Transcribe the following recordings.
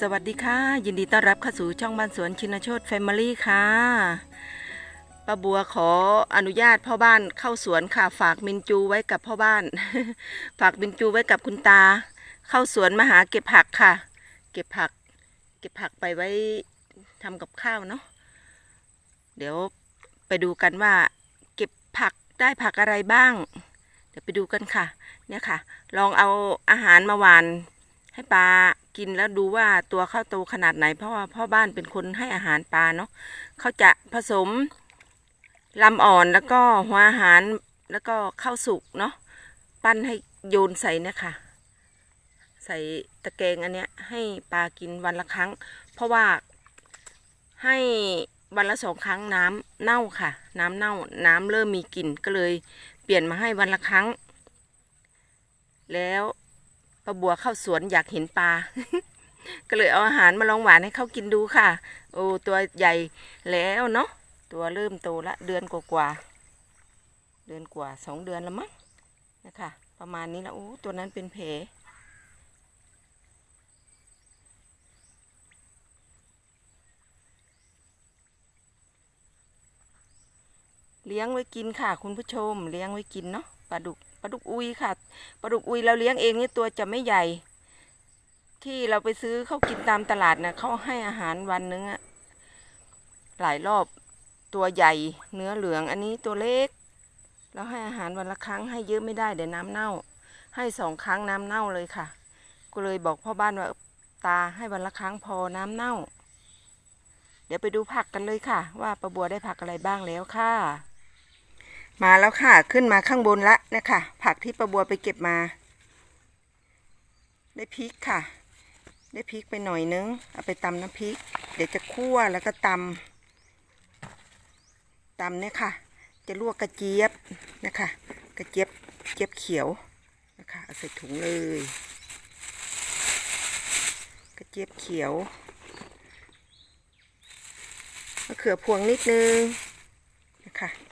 สวัสดีค่ะ ยินดีต้อนรับเข้าสู่ช่องบ้านสวนชินโชตแฟมิลี่ค่ะป้าบัวขออนุญาตพ่อบ้านเข้าสวนค่ะ ฝากมินจูไว้กับพ่อบ้าน ฝากมินจูไว้กับคุณตา เข้าสวนมาหาเก็บผักค่ะ เก็บผัก เก็บผักไปไว้ทำกับข้าวเนาะเดี๋ยวไปดูกันว่า เก็บผักได้ผักอะไรบ้าง เดี๋ยวไปดูกันค่ะ เนี่ยค่ะ ลองเอาอาหารมาหวานให้ปลา กินแล้วดูว่าตัวข้าโตขนาดไหน เพราะว่าพ่อบ้านเป็นคนให้อาหารปลาเนาะเขาจะผสมลำอ่อนแล้วก็หัวอาหารแล้วก็ข้าวสุกเนาะปั้นให้โยนใส่เนี่ยค่ะใส่ตะแกรงอันเนี้ยให้ปลากินวันละครั้ง เพราะว่าให้วันละสองครั้งน้ำเน่าค่ะ น้ำเน่าน้ำเริ่มมีกลิ่นก็เลย เปลี่ยนมาให้วันละครั้ง แล้ว ป้าบัวเข้าสวนอยากเห็นปลา ก็เลยเอาอาหารมาลองหวานให้เขากินดูค่ะ โอ้ตัวใหญ่แล้วเนาะ ตัวเริ่มโตละเดือนกว่าๆ เดือนกว่าสองเดือนแล้วมั้งนะคะ ประมาณนี้ล้วโอ้ตัวนั้นเป็นแผลเลี้ยงไว้กินค่ะ คุณผู้ชม เลี้ยงไว้กินเนาะปลาดุก ปลาดุกอุยค่ะปลาดุกอุยเราเลี้ยงเองนี่ตัวจะไม่ใหญ่ ที่เราไปซื้อเขากินตามตลาดนะเขาให้อาหารวันนึงอะหลายรอบตัวใหญ่เนื้อเหลืองอันนี้ตัวเล็ก เราให้อาหารวันละครั้งให้เยอะไม่ได้เดี๋ยวน้ำเน่า ให้สองครั้งน้ำเน่าเลยค่ะ ก็เลยบอกพ่อบ้านว่าตาให้วันละครั้งพอน้ำเน่า เดี๋ยวไปดูผักกันเลยค่ะ ว่าประบัวได้ผักอะไรบ้างแล้วค่ะ มาแล้วค่ะ ขึ้นมาข้างบนละนะคะ ผักที่ประบัวไปเก็บมา ได้พริกค่ะ ได้พริกไปหน่อยนึง เอาไปตำน้ำพริก เดี๋ยวจะคั่วแล้วก็ตำตำเนี่ยค่ะ จะลวกกระเจี๊ยบนะคะ กระเจี๊ยบเจี๊ยบเขียวนะคะเอาใส่ถุงเลย กระเจี๊ยบเขียวมะเขือพวงนิดนึงนะคะกระ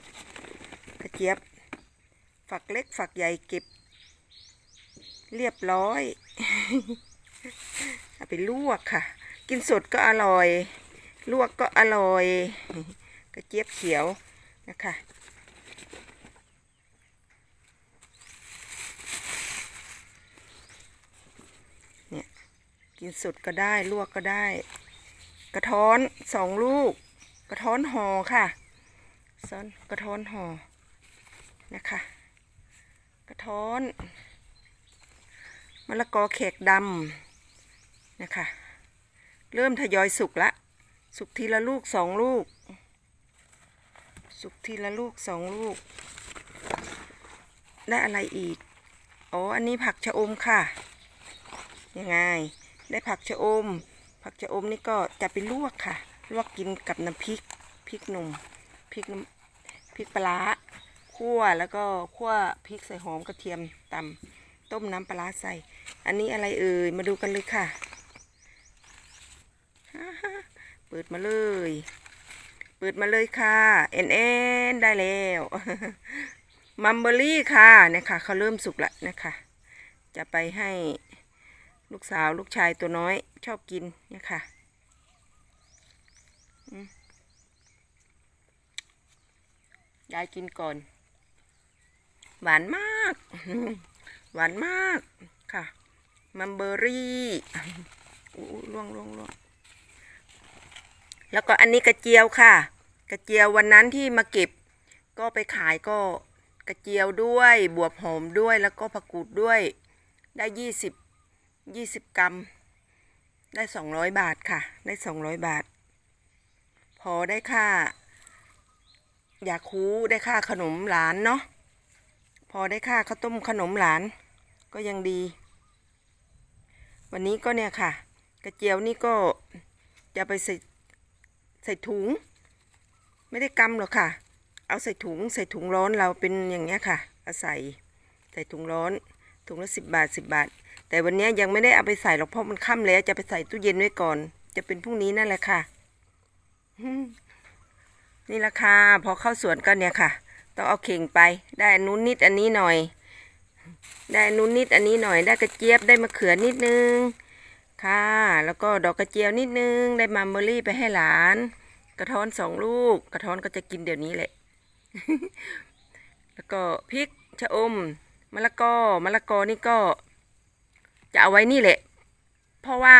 เจี๊ยบ ฝักเล็กฝักใหญ่เก็บ เรียบร้อย เอาไปลวกค่ะ กินสดก็อร่อย ลวกก็อร่อย กระเจี๊ยบเขียวนะคะเนี่ยกินสดก็ได้ลวกก็ได้ กระท้อนสองลูก กระท้อนห่อค่ะซ้อนกระท้อนห่อ นะคะ กระท้อนมะละกอแขกดำนะคะ เริ่มทยอยสุกละ สุกทีละลูกสองลูก สุกทีละลูกสองลูก ได้อะไรอีก อ๋อ อันนี้ผักชะอมค่ะ ยังไง ได้ผักชะอม ผักชะอมนี่ก็จะไปลวกค่ะ ลวกกินกับน้ำพริก พริกหนุ่ม พริกน้ำพริกปลาร้า คั่วแล้วก็คั่วพริกใส่หอมกระเทียมตำต้มน้ำปลาร้าใส่ อันนี้อะไรเอ่ยมาดูกันเลยค่ะ เปิดมาเลย เปิดมาเลยค่ะเอ็นเอ็นได้แล้วมัมเบอรี่ค่ะเนี่ยค่ะเขาเริ่มสุกแล้วนะคะ จะไปให้ลูกสาวลูกชายตัวน้อยชอบกินเนี่ยค่ะยายกินก่อน หวานมาก หวานมากค่ะ มัมเบอรี่อู้ล่วงล่วงล่วงแล้วก็อันนี้กระเจียวค่ะ กระเจียววันนั้นที่มาเก็บ ก็ไปขายก็กระเจียวด้วยบวบหอมด้วยแล้วก็ผักกูดด้วย ได้ยี่สิบยี่สิบกรัม ได้สองร้อยบาทค่ะ ได้สองร้อยบาท พอได้ค่า อยากคูได้ค่าขนมหลานเนาะ พอได้ค่าข้าวต้มขนมหลานก็ยังดี วันนี้ก็เนี่ยค่ะ กระเจียวนี่ก็จะไปใส่ใส่ถุง ไม่ได้กำหรอกค่ะ เอาใส่ถุงใส่ถุงร้อนเราเป็นอย่างเงี้ยค่ะเอาใส่ใส่ถุงร้อน ถุงละสิบบาทสิบบาท แต่วันนี้ยังไม่ได้เอาไปใส่หรอกเพราะมันค่ำแล้วจะไปใส่ตู้เย็นไว้ก่อน จะเป็นพรุ่งนี้นั่นแหละค่ะนี่ราคาพอเข้าสวนก็เนี่ยค่ะ ต้องเอาเข่งไป ได้นู้นนิดอันนี้หน่อย ได้นู้นนิดอันนี้หน่อย ได้กระเจี๊ยบได้มะเขือนิดนึง ค่ะ แล้วก็ดอกกระเจียวนิดนึง ได้มัมเบอรี่ไปให้หลาน กระท้อนสองลูก กระท้อนก็จะกินเดี๋ยวนี้แหละ แล้วก็พริกชะอมมะละกอมะละกอนี่ก็จะเอาไว้นี่แหละ เพราะว่า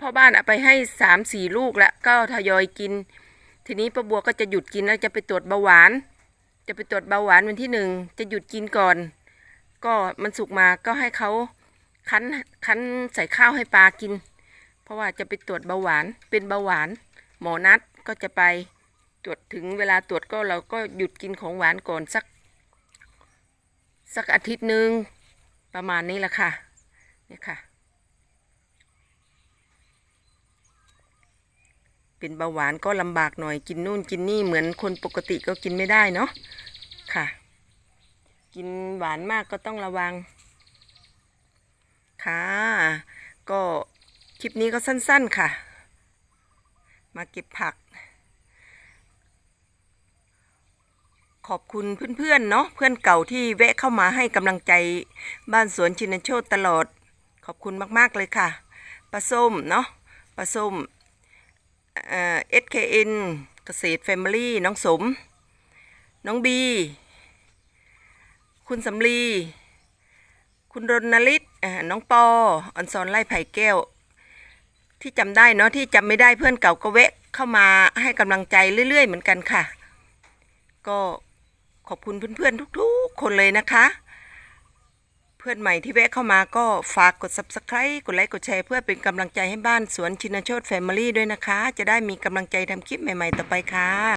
พ่อบ้านเอาไปให้สามสี่ลูกแล้วก็ทยอยกิน ทีนี้ป้าบัวก็จะหยุดกินแล้วจะไปตรวจเบาหวาน จะไปตรวจเบาหวานวันที่หนึ่งจะหยุดกินก่อน ก็มันสุกมาก็ให้เขาคั้นคั้นใส่ข้าวให้ปลากิน เพราะว่าจะไปตรวจเบาหวานเป็นเบาหวาน หมอนัดก็จะไปตรวจถึงเวลาตรวจก็เราก็หยุดกินของหวานก่อนสัก สักอาทิตย์หนึ่งประมาณนี้แหละค่ะนี่ค่ะ เป็นเบาหวานก็ลำบากหน่อยกินนู่นกินนี่เหมือนคนปกติก็กินไม่ได้เนาะค่ะ กินหวานมากก็ต้องระวัง ค่ะ ก็คลิปนี้ก็สั้น ๆค่ะ มาเก็บผัก ขอบคุณเพื่อนๆเนาะเพื่อนเก่าที่แวะเข้ามาให้กำลังใจบ้านสวนชินโชตตลอด ขอบคุณมากๆเลยค่ะปลาส้มเนาะปลาส้ม เอ่อ SKN เกษตรแฟมิลี่น้องสม น้องบี คุณสำลี คุณรณลิศอ่าน้องปออันซอนไล่ไผ่แก้ว ที่จำได้เนาะที่จำไม่ได้เพื่อนเก่าก็แวะเข้ามาให้กำลังใจเรื่อย ๆ เหมือนกันค่ะ ก็ขอบคุณเพื่อนๆทุกๆ คนเลยนะคะ พื่อนใหม่ที่แวะเข้ามาก็ฝากกด subscribe กดไลค์กดแชร์เพื่อเป็นกำลังใจให้บ้านสวนชินโชตแฟมิลี่ด้วยนะคะ จะได้มีกำลังใจทำคลิปใหม่ๆต่อไปค่ะ